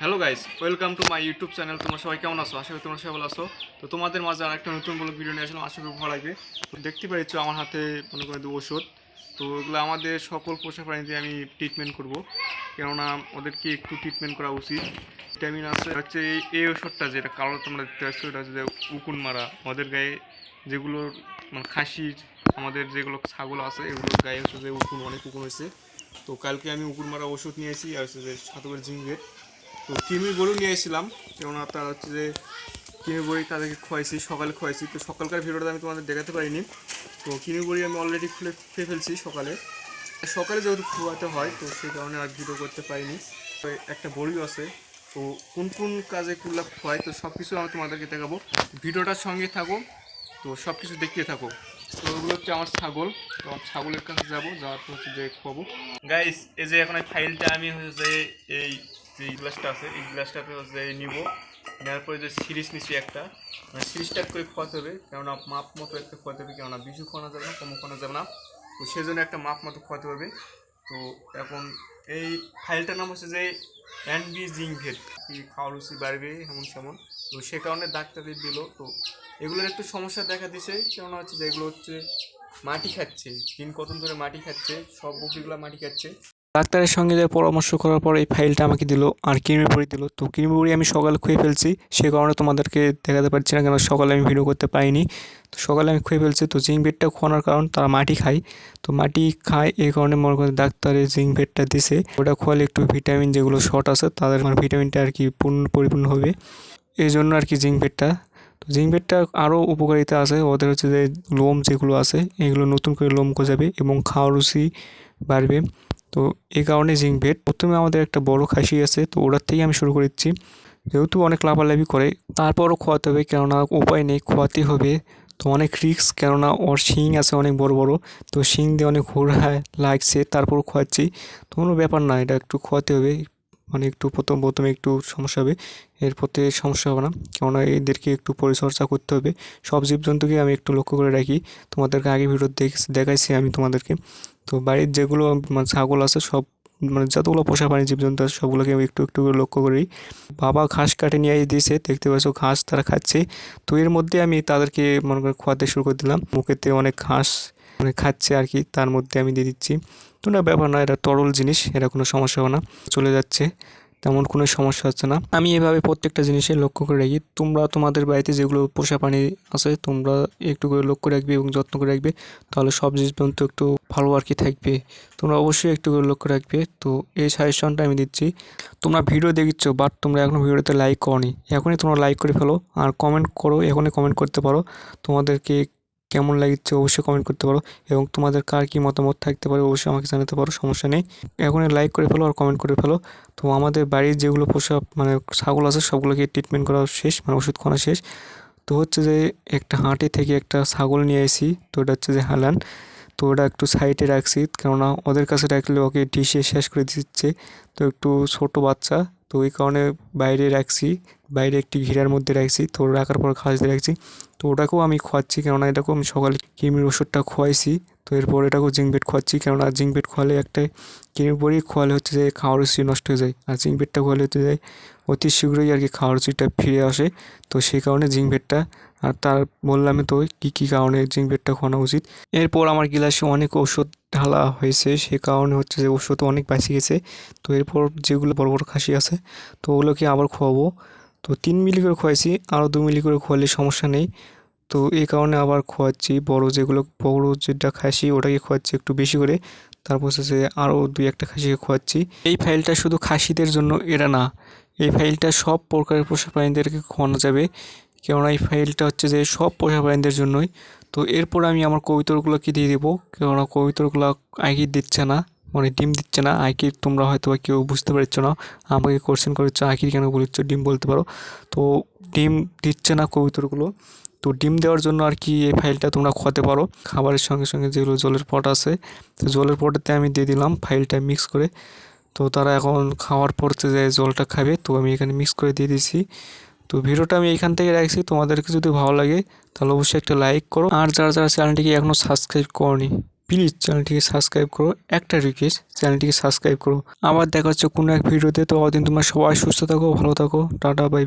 Hello guys welcome to my YouTube channel তোমরা সবাই কেমন আছো? আশা করি তোমরা সবাই ভালো আছো। তো তোমাদের মাঝে আর একটা নতুন ব্লগ ভিডিও নিয়ে আসলাম। আশা করি ভালো লাগবে। দেখতে পাচ্ছ আমার হাতে মনে করে দু ওষুধ তো এগুলো আমাদের সকল পোষা প্রাণীতে আমি ট্রিটমেন্ট করব। কেননা ওদেরকে একটু ট্রিটমেন্ট করা উচিত। ভিটামিন আছে। হচ্ছে এই ওষুধটা যেটা কালো তোমরা দেখতে পাচ্ছ, এটা হচ্ছে উকুন মারা ওদের গায়ে যেগুলো মানে খাসির, আমাদের যেগুলো ছাগল আছে এগুলোর গায়ে হচ্ছে যে উকুন, অনেক উকুন হয়েছে। তো কালকে আমি উকুন মারা ওষুধ নিয়েছি আর হচ্ছে যে সাতবের জিঙ্গের তো কিমি গরু নিয়ে এসেছিলাম কেননা তার হচ্ছে যে কিমি বড়ি তাদেরকে খোয়াইছি, সকালে খোয়াইছি। তো সকালকার ভিডিওটা আমি তোমাদের দেখাতে পারিনি। তো কিমি বড়ি আমি অলরেডি খুলে খেয়ে ফেলছি সকালে। সকালে যেহেতু খোয়াতে হয়, তো সেই কারণে আর ভিডিও করতে পারিনি। তো একটা বড়িও আছে। তো কোন কোন কাজে কুল্লা খোয়াই তো সব কিছু আমি তোমাদেরকে দেখাবো। ভিডিওটার সঙ্গে থাকো, তো সব কিছু দেখতে থাকো। তো ওগুলো হচ্ছে আমার ছাগল। তো আমার ছাগলের কাছে যাব, যাওয়ার হচ্ছে যে খোয়াবো। গাইস এই যে এখন ফাইলটা আমি হচ্ছে এই যে গ্লাসটা আছে, এই গ্লাসটাতে যে নিব। নেওয়ার পরে যে সিরিজ নিচ্ছি একটা মানে সিরিজটা করে খোয়াতে হবে, কেননা মাপ মতো একটা খোয়াতে হবে, কেননা বেশি খোয়ানো যাবে না, কম খোয়ানো যাবে না। তো সেজন্য একটা মাপ মতো খোয়াতে হবে। তো এখন এই ফাইলটার নাম হচ্ছে যে অ্যান্ডি জিংভেট কি খাওয়া রুচি বাড়বে, এমন সেমন। তো সে কারণে ডাক্তারি দিল। তো এগুলোর একটু সমস্যা দেখা দিছে, কেননা হচ্ছে যে এগুলো হচ্ছে মাটি খাচ্ছে, দিন কতদিন ধরে মাটি খাচ্ছে, সব বকরিগুলো মাটি খাচ্ছে। ডাক্তারের সঙ্গে যে পরামর্শ করার পর এই ফাইলটা আমাকে দিল, আর কিনমি বড়ি দিল। তো কিনমি বড়ি আমি সকালে খুঁয়ে ফেলছি, সে কারণে তোমাদেরকে দেখাতে পারছি না কেন সকালে আমি ভিডিও করতে পারিনি। তো সকালে আমি খুঁয়ে ফেলছি, তো জিঙ্ক বেডটা খোয়ানোর কারণ তারা মাটি খায়। তো মাটি খায় এই কারণে মনে করেন ডাক্তারে জিঙ্ক বেডটা দিছে। ওটা খোয়ালে একটু ভিটামিন যেগুলো শর্ট আছে, তাদের মানে ভিটামিনটা আর কি পূর্ণ পরিপূর্ণ হবে। এই জন্য আর কি জিঙ্ক বেডটা। তো জিঙ্ক বেডটা আরও উপকারিতা আছে, ওদের হচ্ছে যে লোম যেগুলো আছে, এগুলো নতুন করে লোম গজাবে এবং খাওয়া রুচি বাড়বে। তো এই কারণে জিঙ্ক বেড প্রথমে আমাদের একটা বড় খাসি আছে, তো ওটার থেকেই আমি শুরু করেছি। যেহেতু অনেক লাভালাভি করে, তারপরও খোয়াতে হবে কেননা উপায় নেই খোয়াতে হবে। তো অনেক রিক্স কেননা ওর শিং আছে অনেক বড় বড়। তো শিং দিয়ে অনেক ঘোরায় লাগছে তারপর খোয়াচ্ছি। তো কোনো ব্যাপার না, এটা একটু খোয়াতে হবে। মানে একটু প্রথম, প্রথমে একটু সমস্যা হবে। এরপর থেকে সমস্যা হবে না। কেননা এদেরকে একটু পরিচর্যা করতে হবে। সব জীবজন্তুকে আমি একটু লক্ষ্য করে রাখি। তোমাদেরকে আগে ভিডিও দেখ, দেখাইছি আমি তোমাদেরকে। তো বাড়ির যেগুলো মানে ছাগল আছে, সব মানে যতগুলো পোষা প্রাণী জীবজন্তু আছে, সবগুলোকে আমি একটু একটু করে লক্ষ্য করি। বাবা ঘাস কাটে নিয়ে দিয়েছে, দেখতে পাচ্ছ ঘাস তারা খাচ্ছে। তো এর মধ্যে আমি তাদেরকে, মনে করে খোয়াতে শুরু করে দিলাম। মুখেতে অনেক ঘাস মানে খাচ্ছে আর কি, তার মধ্যে আমি দিয়ে দিচ্ছি। তো না ব্যাপার না, এটা তরল জিনিস, এটা কোনো সমস্যা হবে না। চলে যাচ্ছে, তেমন কোনো সমস্যা হচ্ছে না। আমি এভাবে প্রত্যেকটা জিনিসে লক্ষ্য করে রাখি, তোমরা তোমাদের বাড়িতে যেগুলো পোষা প্রাণী আছে, তোমরা একটু করে লক্ষ্য রাখবে এবং যত্ন করে রাখবে, তাহলে সব জীবজন্তু একটু ভালো আর কি থাকবে। তোমরা অবশ্যই একটু করে লক্ষ্য রাখবে। তো এই সাজেশনটা আমি দিচ্ছি, তোমরা ভিডিও দেখছ বাট তোমরা এখনও ভিডিওতে লাইক করনি, এখনই তোমরা লাইক করে ফেলো, আর কমেন্ট করো, এখনই কমেন্ট করতে পারো। তোমাদেরকে কেমন লাগছে অবশ্যই কমেন্ট করতে পারো এবং তোমাদের কার কী মতামত থাকতে পারে অবশ্যই আমাকে জানাতে পারো, সমস্যা নেই। এখনই লাইক করে ফেলো আর কমেন্ট করে ফেলো। তো আমাদের বাড়ির যেগুলো পোষা মানে ছাগল আছে সবগুলোকে ট্রিটমেন্ট করা শেষ মানে ওষুধ খাওয়ানো শেষ। তো হচ্ছে যে একটা হাঁটি থেকে একটা ছাগল নিয়ে এসি তো এটা হচ্ছে যে হালান। তো ওটা একটু সাইডে রাখছি, কেননা ওদের কাছে রাখলে ওকে ডিশে শেষ করে দিচ্ছে। তো একটু ছোট বাচ্চা তো ওই কারণে বাইরে রাখছি। বাইরে একটি ঘেরার মধ্যে রাখছি। তো রাখার পর খাওয়াতে রাখছি। তো ওটাকেও আমি খোয়াচ্ছি কেননা এটাকেও আমি সকালে কৃমির ওষুধটা খোয়াইছি। তো এরপর এটাকেও জিঙ্ক বেড খোয়াচ্ছি কেননা জিঙ্ক বেড খোয়ালে একটাই কৃমির পরেই খোয়ালে হচ্ছে যে খাওয়ার রুচি নষ্ট হয়ে যায়। আর জিঙ্ক বেডটা খোয়ালে হচ্ছে যায় অতি শীঘ্রই আর কি খাওয়ার রুচিটা ফিরে আসে। তো সেই কারণে জিঙ্ক বেডটা আর তার বললামই তো, কী কী কারণে জিঙ্ক বেডটা খোয়ানো উচিত? এরপর আমার গিলাসে অনেক ওষুধ ঢালা হয়েছে, সে কারণে হচ্ছে যে ওষুধ অনেক বাঁচি গেছে। তো এরপর যেগুলো বড় বড় খাসি আছে, তো ওগুলোকে আবার খোয়াবো। তো তিন মিলি করে খোয়াইছি, আরও দু মিলি করে খোয়ালে সমস্যা নেই। তো এই কারণে আবার খোয়াচ্ছি, বড় যেগুলো, বড় যেটা খাসি ওটাকে খোয়াচ্ছি একটু বেশি করে। তারপর হচ্ছে আরও দুই একটা খাসিকে খোয়াচ্ছি। এই ফাইলটা শুধু খাসিদের জন্য এরা না। এই ফাইলটা সব প্রকারের পোষা প্রাণীদেরকে খোয়ানো যাবে। কেননা এই ফাইলটা হচ্ছে যে সব পোষা প্রাণীদের জন্যই। তো এরপর আমি আমার কবিতরগুলোকে দিয়ে দেবো? কেননা কবিতরগুলো আইকি দিচ্ছে না মানে ডিম দিচ্ছে না। আইকির তোমরা হয়তো বা কেউ বুঝতে পারছ না। আমাকে কোশ্চেন করেছ আইকির কেন বলেছ ডিম বলতে পারো। তো ডিম দিচ্ছে না কবিতরগুলো তো ডিম দেওয়ার জন্য আর কি এই ফাইলটা তোমরা খোয়াতে পারো। খাবারের সঙ্গে সঙ্গে যেগুলো জলের পট আছে, তো জলের পটেতে আমি দিয়ে দিলাম ফাইলটা মিক্স করে। তো তারা এখন খাওয়ার পরতে যে জলটা খাবে, তো আমি এখানে মিক্স করে দিয়ে দিছি। তো ভিডিওটা আমি এখান থেকে রাখছি। তোমাদেরকে যদি ভালো লাগে, তাহলে অবশ্যই একটা লাইক করো। আর যারা যারা চ্যানেলটিকে এখনও সাবস্ক্রাইব করনি প্লিজ চ্যানেলটিকে সাবস্ক্রাইব করো। একটা রিকোয়েস্ট চ্যানেলটিকে সাবস্ক্রাইব করো। আবার দেখা হচ্ছে কোনো এক ভিডিওতে তো। অদিন তোমরা সবাই সুস্থ থাকো, ভালো থাকো। Tata bye